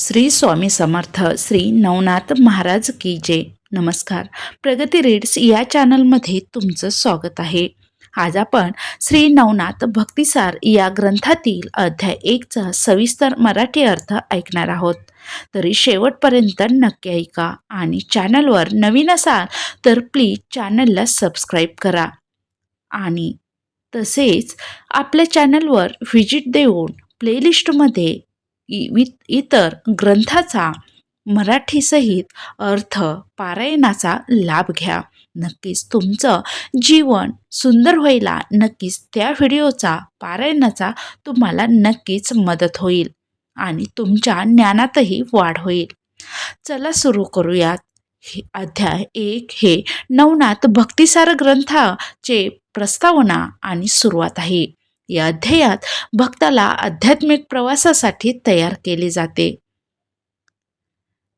श्री स्वामी समर्थ श्री नवनाथ महाराज की जय. नमस्कार. प्रगती रीड्स या चॅनलमध्ये तुमचं स्वागत आहे. आज आपण श्री नवनाथ भक्तिसार या ग्रंथातील अध्याय एकचा सविस्तर मराठी अर्थ ऐकणार आहोत. तरी शेवटपर्यंत नक्की ऐका आणि चॅनलवर नवीन असाल तर प्लीज चॅनलला सबस्क्राईब करा. आणि तसेच आपल्या चॅनलवर व्हिजिट देऊन प्लेलिस्टमध्ये इतर ग्रंथाचा मराठीसहित अर्थ पारायणाचा लाभ घ्या. नक्कीच तुमचं जीवन सुंदर व्हायला नक्कीच त्या व्हिडिओचा पारायणाचा तुम्हाला नक्कीच मदत होईल आणि तुमच्या ज्ञानातही वाढ होईल. चला सुरू करूयात. हे अध्याय एक हे नवनाथ भक्तिसार ग्रंथाचे प्रस्तावना आणि सुरुवात आहे. या अध्यायात भक्ताला आध्यात्मिक प्रवासासाठी तयार केले जाते.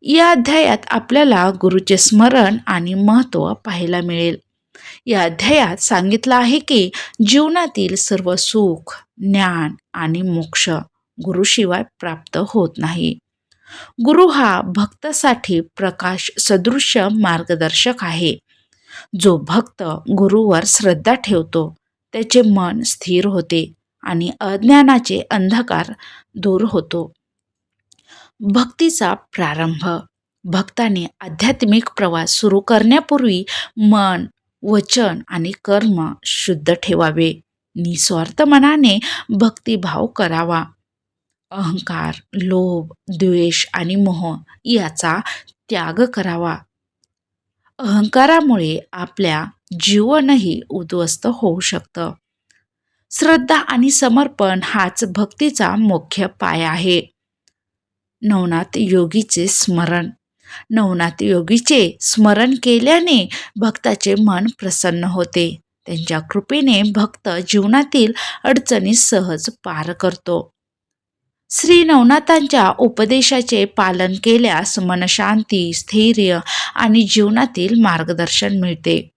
या अध्यायात आपल्याला गुरुचे स्मरण आणि महत्त्व पाहायला मिळेल. या अध्यायात सांगितलं आहे की जीवनातील सर्व सुख ज्ञान आणि मोक्ष गुरुशिवाय प्राप्त होत नाही. गुरु हा भक्तासाठी प्रकाश सदृश्य मार्गदर्शक आहे. जो भक्त गुरुवर श्रद्धा ठेवतो त्याचे मन स्थिर होते आणि अज्ञानाचे अंधकार दूर होतो. भक्तीचा प्रारंभ. भक्ताने आध्यात्मिक प्रवास सुरू करण्यापूर्वी मन वचन आणि कर्म शुद्ध ठेवावे. निस्वार्थ मनाने भक्तिभाव करावा. अहंकार लोभ द्वेष आणि मोह याचा त्याग करावा. अहंकारामुळे आपल्या जीवनही उद्ध्वस्त होऊ शकतं. श्रद्धा आणि समर्पण हाच भक्तीचा मुख्य पाय आहे. नवनाथ योगीचे स्मरण. नवनाथ योगीचे स्मरण केल्याने भक्ताचे मन प्रसन्न होते. त्यांच्या कृपेने भक्त जीवनातील अडचणी सहज पार करतो. श्री नवनाथांच्या उपदेशाचे पालन केल्यास मनशांती स्थैर्य आणि जीवनातील मार्गदर्शन मिळते.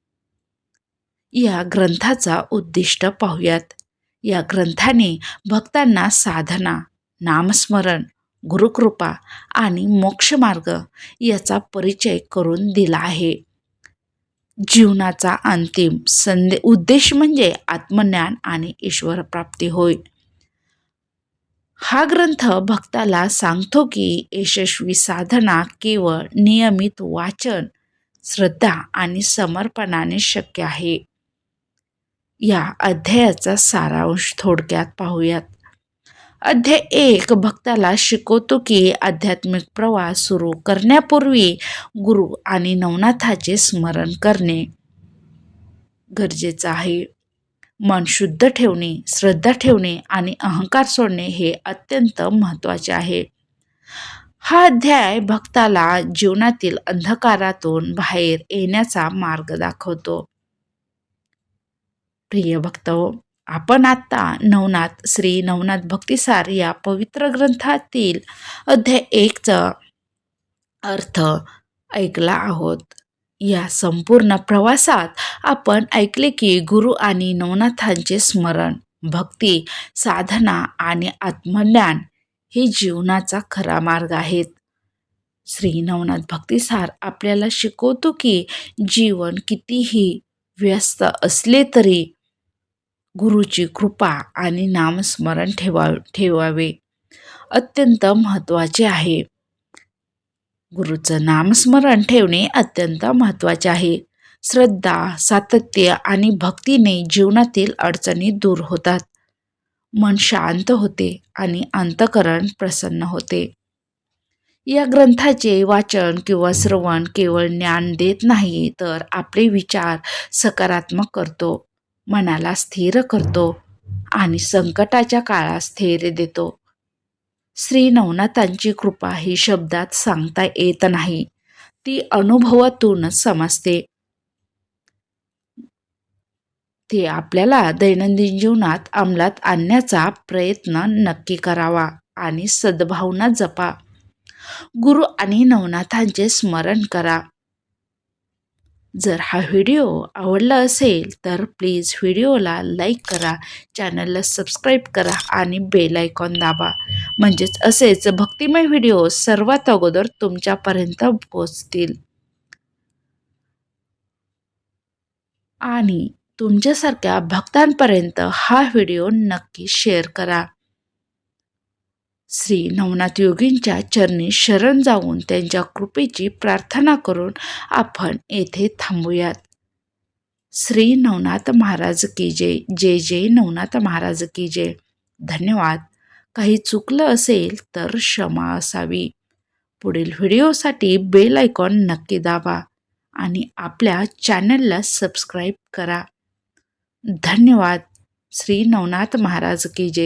या ग्रंथाचा उद्दिष्ट पाहूयात. या ग्रंथाने भक्तांना साधना नामस्मरण गुरुकृपा आणि मोक्षमार्ग याचा परिचय करून दिला आहे. जीवनाचा अंतिम संदे उद्देश म्हणजे आत्मज्ञान आणि ईश्वरप्राप्ती होय. हा ग्रंथ भक्ताला सांगतो की यशस्वी साधना केवळ नियमित वाचन श्रद्धा आणि समर्पणाने शक्य आहे. या अध्यायाचा सारांश थोडक्यात पाहूयात. अध्याय एक भक्ताला शिकवतो की आध्यात्मिक प्रवास सुरू करण्यापूर्वी गुरु आणि नवनाथाचे स्मरण करणे गरजेचं आहे. मन शुद्ध ठेवणे श्रद्धा ठेवणे आणि अहंकार सोडणे हे अत्यंत महत्त्वाचे आहे. हा अध्याय भक्ताला जीवनातील अंधकारातून बाहेर येण्याचा मार्ग दाखवतो. प्रिय भक्त आपण आत्ता नवनाथ श्री नवनाथ भक्तिसार या पवित्र ग्रंथातील अध्याय एकचा अर्थ ऐकला आहोत. या संपूर्ण प्रवासात आपण ऐकले की गुरु आणि नवनाथांचे स्मरण भक्ती साधना आणि आत्मज्ञान हे जीवनाचा खरा मार्ग आहेत. श्री नवनाथ भक्तिसार आपल्याला शिकवतो की जीवन कितीही व्यस्त असले तरी गुरुची कृपा आणि नामस्मरण ठेवा ठेवावे. अत्यंत महत्त्वाचे आहे. गुरुचं नामस्मरण ठेवणे अत्यंत महत्त्वाचे आहे. श्रद्धा सातत्य आणि भक्तीने जीवनातील अडचणी दूर होतात. मन शांत होते आणि अंतकरण प्रसन्न होते. या ग्रंथाचे वाचन किंवा श्रवण केवळ ज्ञान देत नाही तर आपले विचार सकारात्मक करतो. मनाला स्थिर करतो आणि संकटाच्या काळात स्थैर्य देतो. श्री नवनाथांची कृपा ही शब्दात सांगता येत नाही. ती अनुभवातूनच समजते. ते आपल्याला दैनंदिन जीवनात अंमलात आणण्याचा प्रयत्न नक्की करावा आणि सद्भावना जपा. गुरु आणि नवनाथांचे स्मरण करा. जर हा व्हिडिओ आवडला असेल तर प्लीज व्हिडिओला लाईक करा चॅनलला सबस्क्राईब करा आणि बेल आयकॉन दाबा. म्हणजेच असेच भक्तिमय व्हिडिओ सर्वात अगोदर तुमच्यापर्यंत पोचतील आणि तुमच्यासारख्या भक्तांपर्यंत हा व्हिडिओ नक्की शेअर करा. श्री नवनाथ योगींच्या चरणी शरण जाऊन त्यांच्या कृपेची प्रार्थना करून आपण येथे थांबूयात. श्री नवनाथ महाराज की जय. जय जय नवनाथ महाराज की जय. धन्यवाद. काही चुकलं असेल तर क्षमा असावी. पुढील व्हिडिओसाठी बेल आयकॉन नक्की दाबा आणि आपल्या चॅनलला सबस्क्राईब करा. धन्यवाद. श्री नवनाथ महाराज की जय.